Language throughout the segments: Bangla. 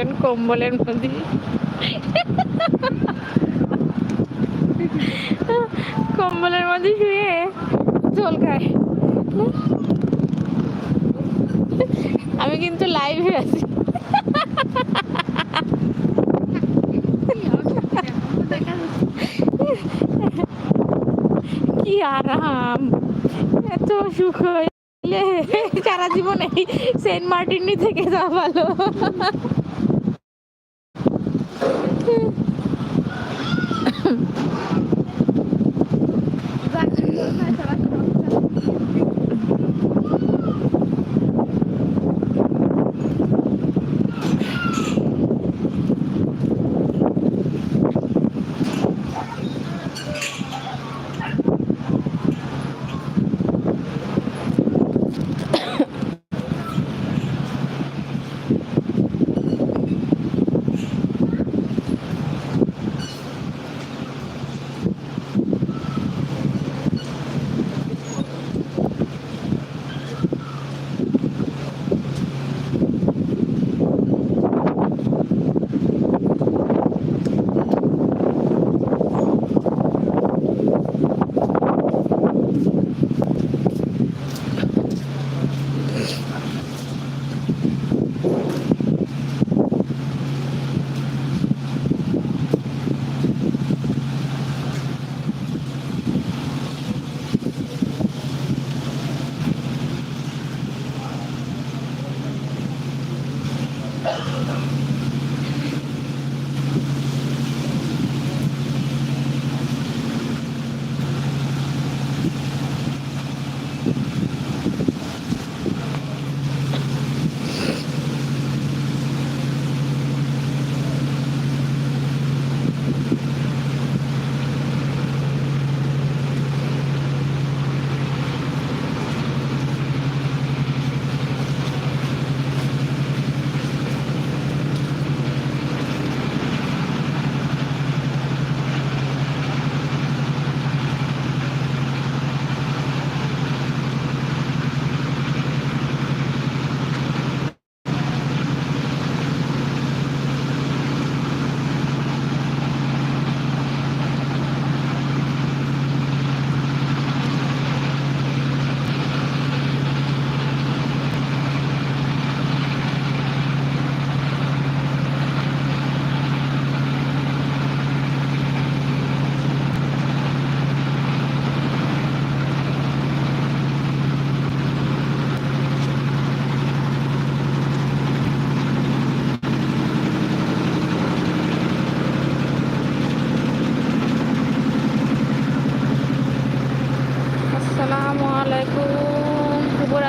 একজন কম্বলের মধ্যে। কম্বলের মধ্যে শুয়ে জল খায়। আমি কিন্তু লাইভে আছি। কি আরাম। এত সুখ হইলে সারা জীবনে সেন্ট মার্টিনি থেকে যাওয়া ভালো।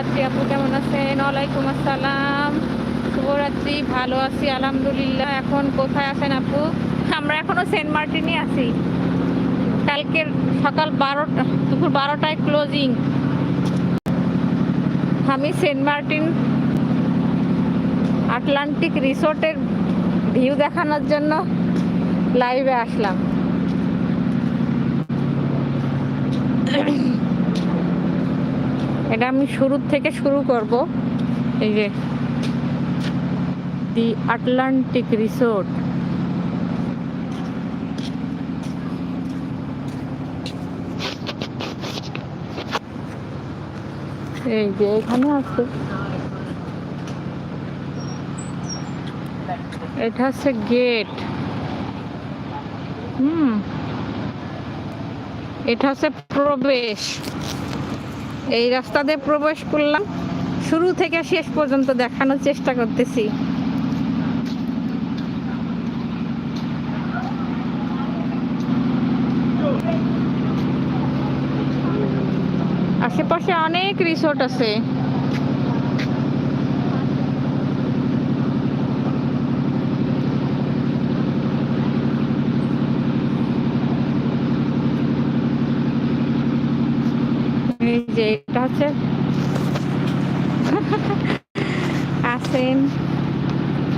শুভরাত্রি আপু, কেমন আছেন? ওয়ালাইকুম আসসালাম। শুভরাত্রি, ভালো আছি, আলহামদুলিল্লাহ। এখন কোথায় আছেন আপু? আমরা এখনও সেন্ট মার্টিনে আছি। কালকের সকাল বারোটা, দুপুর বারোটায় ক্লোজিং আমি সেন্ট মার্টিন আটলান্টিক রিসোর্টের ভিউ দেখানোর জন্য লাইভে আসলাম। এটা আমি শুরুর থেকে শুরু করব। এই যে দি আটলান্টিক রিসোর্ট এই যে, এখানে আছে। এটা হচ্ছে গেট হুম। এটা হচ্ছে প্রবেশ। এই রাস্তা দিয়ে প্রবেশ করলাম। শুরু থেকে শেষ পর্যন্ত দেখানোর চেষ্টা করতেছি। আশেপাশে অনেক রিসোর্ট আছে এই যে এটা হচ্ছে আসেন।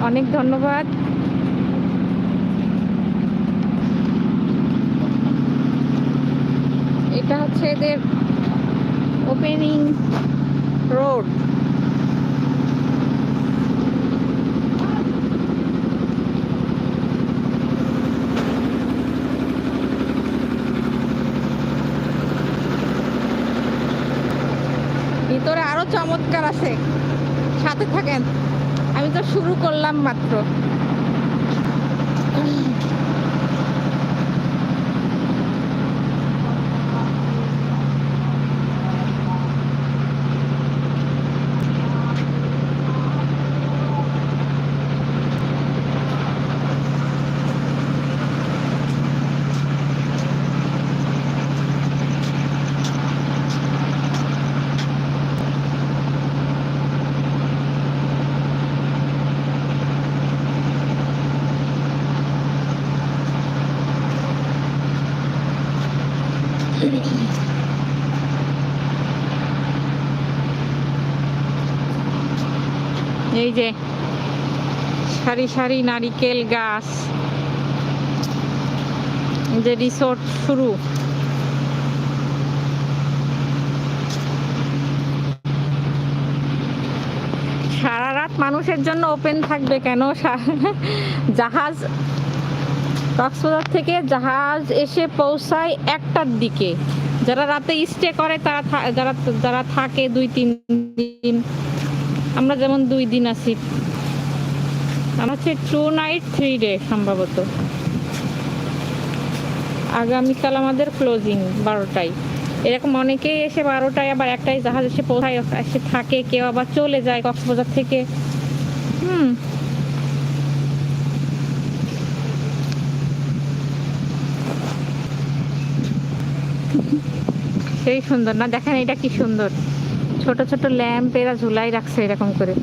অনেক ধন্যবাদ। এটা হচ্ছে এদের ওপেনিং রোড ভিতরে আরও চমৎকার আছে সাথে থাকেন। আমি তো শুরু করলাম মাত্র। যে সারি সারি নারিকেল গাছ, যে রিসোর্ট শুরু। সারা রাত মানুষের জন্য ওপেন থাকবে কেন? জাহাজ, কক্সবাজার থেকে জাহাজ এসে পৌঁছায় একটার দিকে। যারা রাতে স্টে করে তারা যারা যারা থাকে দুই, তিন দিন। আমরা যেমন দুই দিন আছি। আমার হচ্ছে টু নাইট থ্রি ডে সম্ভবত। আগামীকাল আমাদের ক্লোজিং বারোটায়। এরকম অনেকেই এসে বারোটায়, আবার একটাই জাহাজ এসে পৌঁছায়, এসে থাকে, কেউ আবার চলে যায় কক্সবাজার থেকে। হুম। সেই সুন্দর। না, দেখেন এটা কি সুন্দর। ছোট ছোট ল্যাম্প এরা ঝুলাই রাখছে এরকম করে।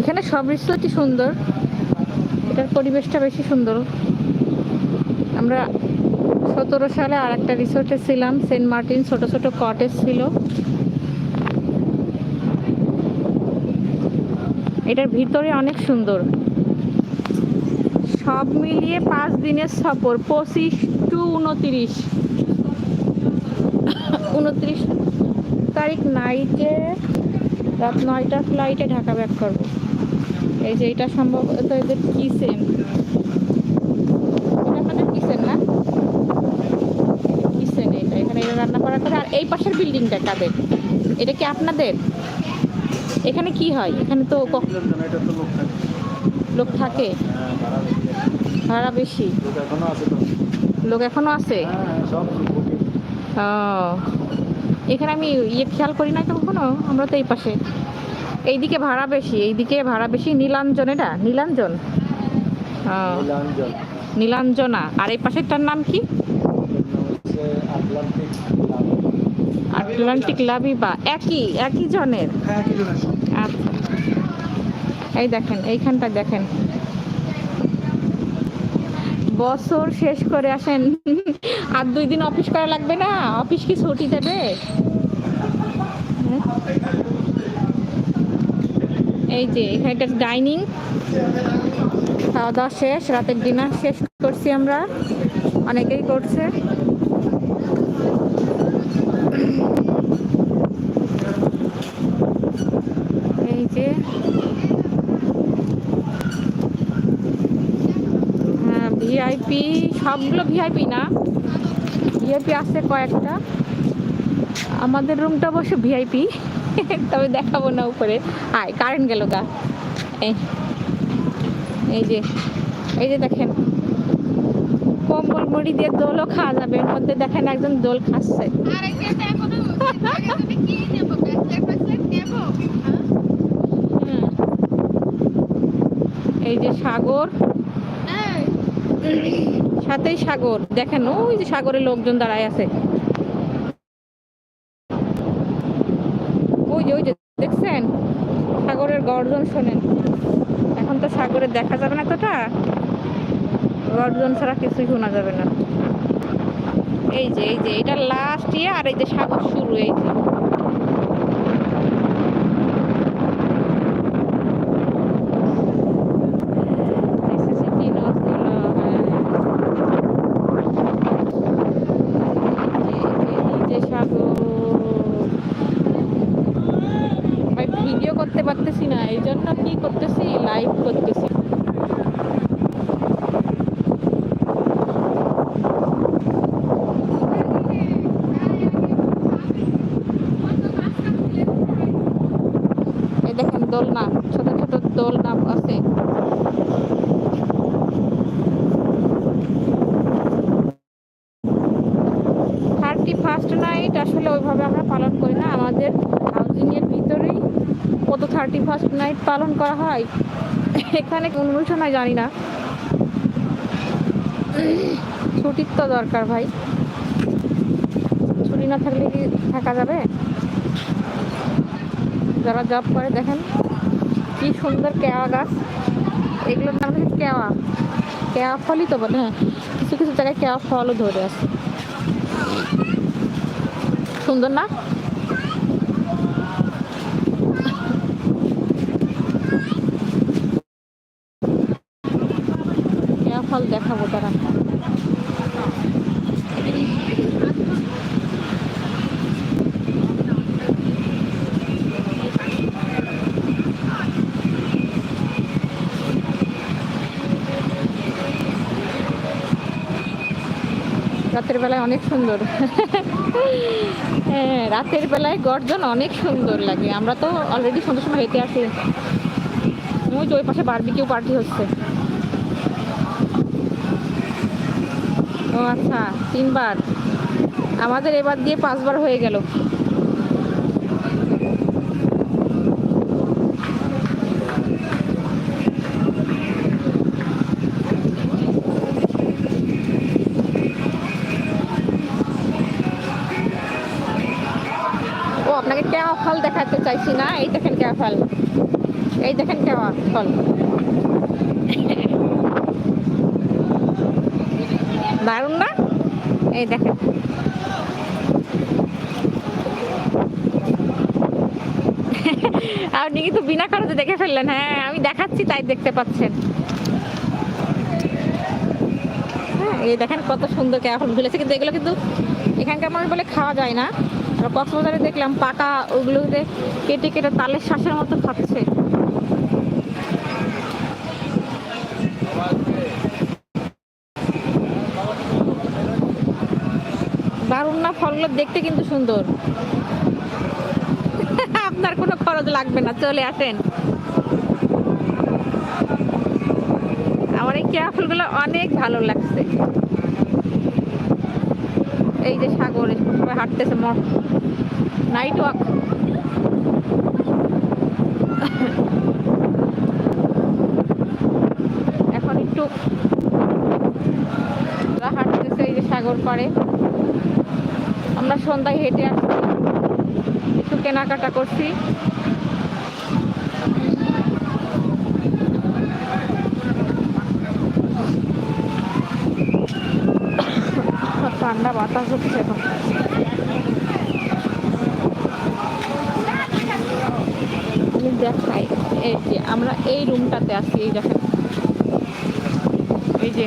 এখানে সব রিসোর্টই সুন্দর। এটার পরিবেশটা বেশি সুন্দর। আমরা সতেরো সালে আর একটা রিসোর্টে ছিলাম, সেন্ট মার্টিন, ছোট ছোট কটেজ ছিল। এটার ভিতরে অনেক সুন্দর। সব মিলিয়ে পাঁচ দিনের সফর, পঁচিশ টু উনত্রিশ। উনত্রিশ তারিখ নাইটে রাত নয়টা ফ্লাইটে ঢাকা ব্যাক করব। এই যে এটা সম্ভবত এদের কিচেন। এটা আপনাদের কিসেন না? কিসেন এটা, এখানে এটা রান্না করা করে আর এই পাশের বিল্ডিংটা কাদের? এটা কি আপনাদের? এখানে কি হয়? এখানে তো লোক থাকে। ভাড়া বেশি। লোক এখনও আছে? এখনও আমি ইয়ে খেয়াল করি না তো কখনো? আমরা তো এই পাশে। এইদিকে ভাড়া বেশি এইদিকে ভাড়া বেশি। নীলাঞ্জন এটা? নীলাঞ্জন? নীলাঞ্জনা। আর এই পাশেরটার নাম কি? আটলান্টিক আটলান্টিক লাভিবা একই একই জনের? হ্যাঁ আচ্ছা। এই দেখেন এইখানটা দেখেন। বছর শেষ করে আসেন। আর দুই দিন অফিস করা লাগবে না? অফিস কি ছুটি দেবে? এই যে এখানটা ডাইনিং। খাওয়া দাওয়া শেষ রাতের ডিনার শেষ করছি আমরা। অনেকেই করছে এই যে হ্যাঁ ভিআইপি সবগুলো ভিআইপি না। ভিআইপি আছে কয়েকটা। আমাদের রুমটা অবশ্য ভিআইপি তবে দেখাবো না উপরে। আয় কারেন্ট গেল গা। এই এই যে এই যে দেখেন। কম্বল মুড়ি দিয়ে দোলও খাওয়া যাবে, এর মধ্যে দেখেন একজন দোল খাচ্ছে। এই যে এখনও সাথেই সাগর। দেখেন, ওই যে সাগরের লোকজন দাঁড়ায় আছে। ওই যে ওই যে, দেখছেন? সাগরের গর্জন শোনেন। এখন তো সাগরে দেখা যাবে না তোটা গর্জন ছাড়া কিছুই শোনা যাবে না। এই যে এই যে, এটা লাস্ট ইয়ে আর এই যে সাগর শুরু, এই যে This is a king of the law, এই যে সাগর ভাই ভিডিও করতে পারতেছি না এই এই জন্য কি করতেছি লাইভ করতেছি এই দেখেন ছোট ছোট দোলনা আছে। থার্টি ফার্স্ট নাইট আসলে ওইভাবে আমরা পালন করি না। আমাদের হাউজিং এর ভিতরেই কত থার্টি ফার্স্ট নাইট পালন করা হয়? এখানে অনুষ্ঠান হয় জানি না। ছুটির তো দরকার ভাই। ছুটি না থাকলে কি থাকা যাবে? যারা জব করে দেখেন। কি সুন্দর কেওয়া গাছ। এগুলোর নাম হচ্ছে কেওয়া। কেওয়া ফলই তো বলে হ্যাঁ। কিছু কিছু জায়গায় কেওয়া ফলও ধরে আছে। সুন্দর না? ফল দেখাবো তারা। রাতের বেলায় অনেক সুন্দর। হ্যাঁ রাতের বেলায় গর্জন অনেক সুন্দর লাগে। আমরা তো অলরেডি সুন্দর সময় হেঁটে আসি। ওই তো ওই পাশে বারবিকিউ পার্টি হচ্ছে। ও আচ্ছা তিনবার। আমাদের এবার দিয়ে পাঁচবার হয়ে গেল। দেখাতে চাইছি না, এই দেখেন কেওয়া ফল। এই দেখেন কেওয়া ফল। দারুণ না? এই দেখেন। আপনি কিন্তু বিনা খরচে দেখে ফেললেন হ্যাঁ আমি দেখাচ্ছি, তাই দেখতে পাচ্ছেন। হ্যাঁ এই দেখেন কত সুন্দর কেয়া ফল ঝুলেছে কিন্তু এগুলো কিন্তু এখানকার মানুষ বলে খাওয়া যায় না। কক্সবাজারে দেখলাম পাকা ওগুলোতে কেটে কেটে তালের শ্বাসের মতো খাচ্ছে। দারুণ না ফলগুলো দেখতে কিন্তু সুন্দর। আপনার কোনো খরচ লাগবে না, চলে আসেন। আমার এই কেয়া ফুলগুলো অনেক ভালো লাগছে। এই যে সাগরে হাঁটতেছে, মর নাইট ওয়াক এখন একটু হাঁটতেছে, এই যে সাগর পাড়ে। আমরা সন্ধ্যায় হেঁটে আসছি। একটু কেনাকাটা করছি। ঠান্ডা বাতাস হচ্ছে এখন আমি দেখাই এই যে আমরা এই রুমটাতে আছি এই দেখেন। এই যে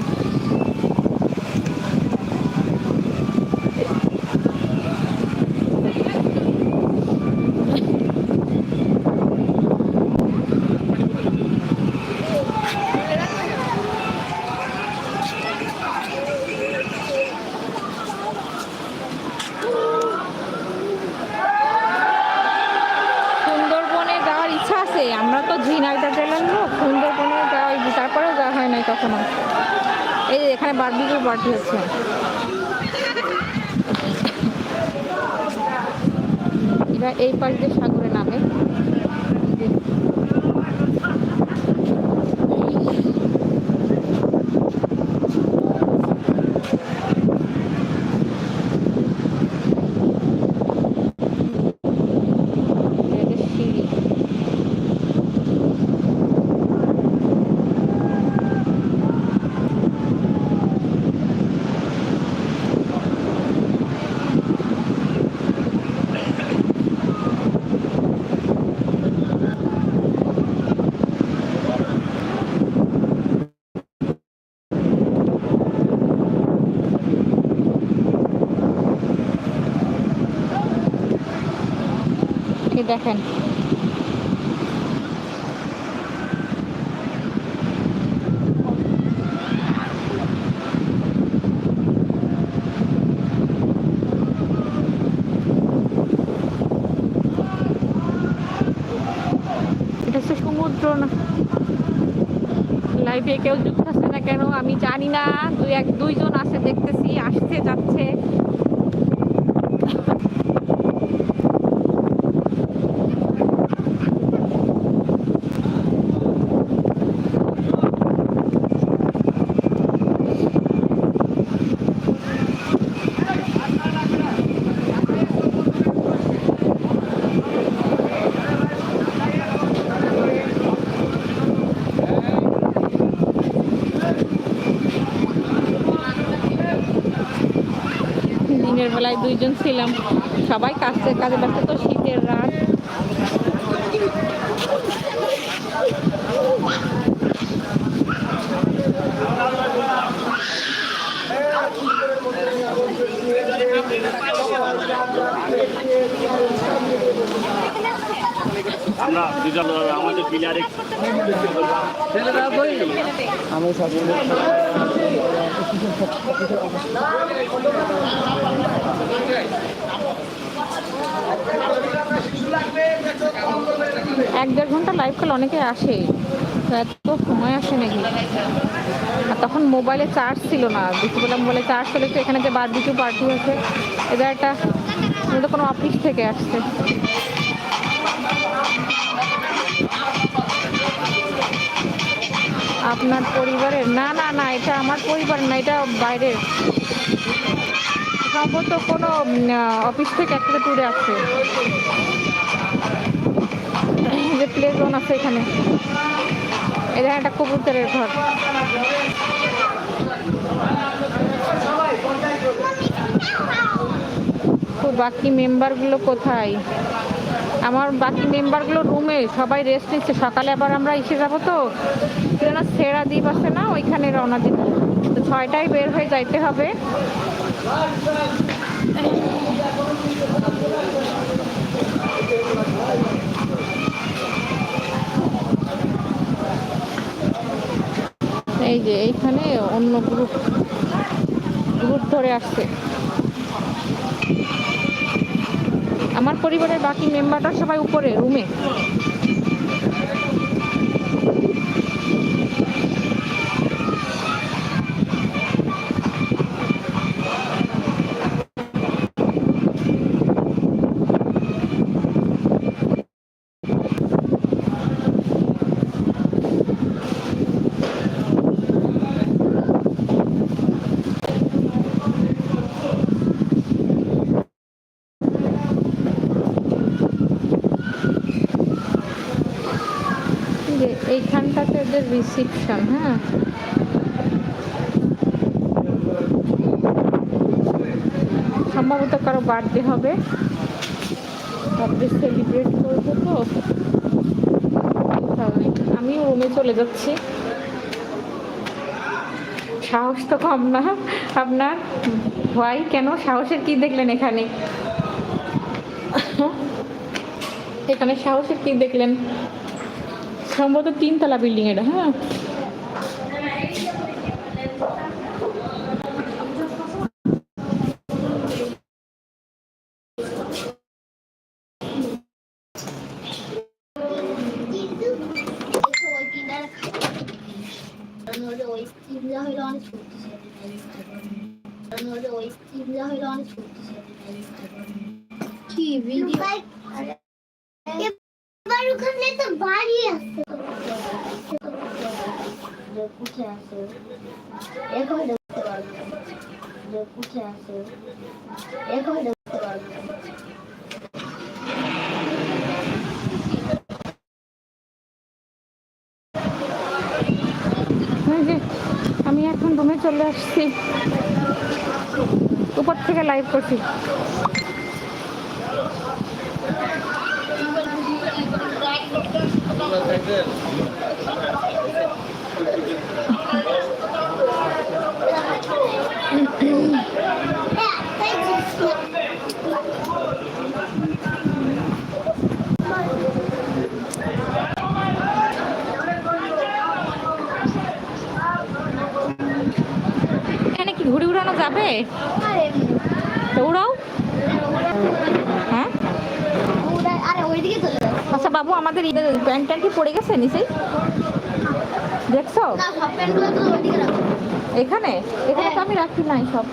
সুন্দরবনে যাওয়ার ইচ্ছা আছে আমরা তো ঝিনাইদা জেলার লোক সুন্দরবনে যাওয়ার তারপরেও যাওয়া হয় নাই কখনো। এই এখানে বারবিকিউ পার্টি হচ্ছে। এরা এই দিয়ে সাগরে নামে। দেখেন। সমুদ্র না। লাইফে কেউ যুক্ত আছে না কেন? আমি জানি না। দুই এক দুইজন আছে দেখতেছি। দিনের দুইজন ছিলাম। সবাই কাছে কাজে ব্যস্ত তো শীতের রাত। এক দেড় ঘণ্টা লাইভ কল অনেকে আসে। এত সময় আসে নাকি? আর তখন মোবাইলে চার্জ ছিল না। দুপুরবেলা মোবাইলে চার্জ তো এখানে যে বারবিকিউ পার্টি আছে এদের একটা এটা কোনো অফিস থেকে আসছে। আপনার পরিবারের? না না না, এটা আমার পরিবার না, এটা বাইরের। সম্ভবত কোনো অফিস থেকে একটা ট্যুরে আসছে যে প্লে জোন আছে এখানে। এদের একটা কবুতরের ঘর। তো বাকি মেম্বারগুলো কোথায়? আমার বাকি মেম্বারগুলো রুমে সবাই রেস্ট নিচ্ছে। সকালে আবার আমরা এসে যাব তো? যেন সেরা দ্বীপ আছে না, ওইখানে রওনা দিতে। তো ছয়টায় বের হয়ে যাইতে হবে। এই যে এইখানে অন্য গ্রুপ গ্রুপ ধরে আসছে। আমার পরিবারের বাকি মেম্বাররা সবাই উপরে রুমে যে ওদের রিসিপশন হ্যাঁ। সম্ভবত কারও বার্থডে হবে। বার্থডে সেলিব্রেট করব তো। আমিও রুমে চলে যাচ্ছি। সাহস তো কম না। আপনার ভয় কেন? সাহসের কি দেখলেন এখানে? এখানে সাহসের কি দেখলেন? সম্ভবত তিনতলা বিল্ডিং এটা হ্যাঁ? কি ভিডিও ওখানে তো বাড়ি আছে। আমি এখন রুমে চলে আসছি। উপর থেকে লাইভ করছি। এখানে কি ঘুরে উড়ানো যাবে? তো উড়াও হ্যাঁ আরে ওইদিকে চলে যাচ্ছে আচ্ছা বাবু আমাদের প্যান্ট ট্যান্ট কি পড়ে গেছে নিচে? দেখছ? এখানে? এখানে তো আমি রাখি নাই সব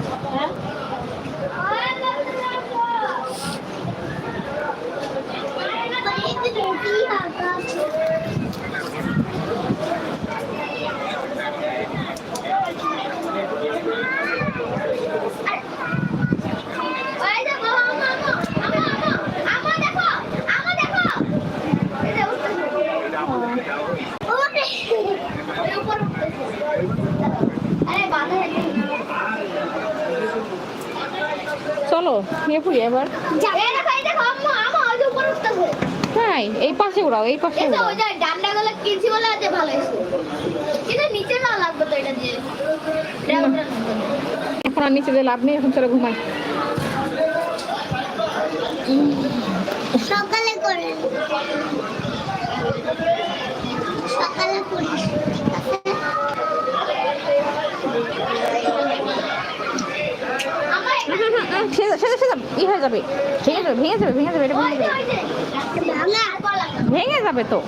ওই দেখো, আমা, আমা, আমা, আমা, আমা দেখো, আমা দেখো। এই যে উঠতেছে। ওরে, ওই উপর উঠতেছে। আরে বাধা আছে। চলো নিয়ে পড়ি এবার? এই দেখো, এই। তাই পাশে উড়াও এই পাশে উড়াও। ডান্ডাগুলো কিনছি বলে আজ ভালো। কিন্তু নিচে না লাগবে তো এটা দিয়ে। এখন আর নিচে লাভ নেই এখন চলো ঘুমাই। সকালে করে। সকালে করিস আমার সেজা সেজা ই হয়ে যাবে। ভেঙে যাবে ভেঙে যাবে ভেঙে যাবে এটা ভেঙে যাবে। ভেঙে যাবে তো।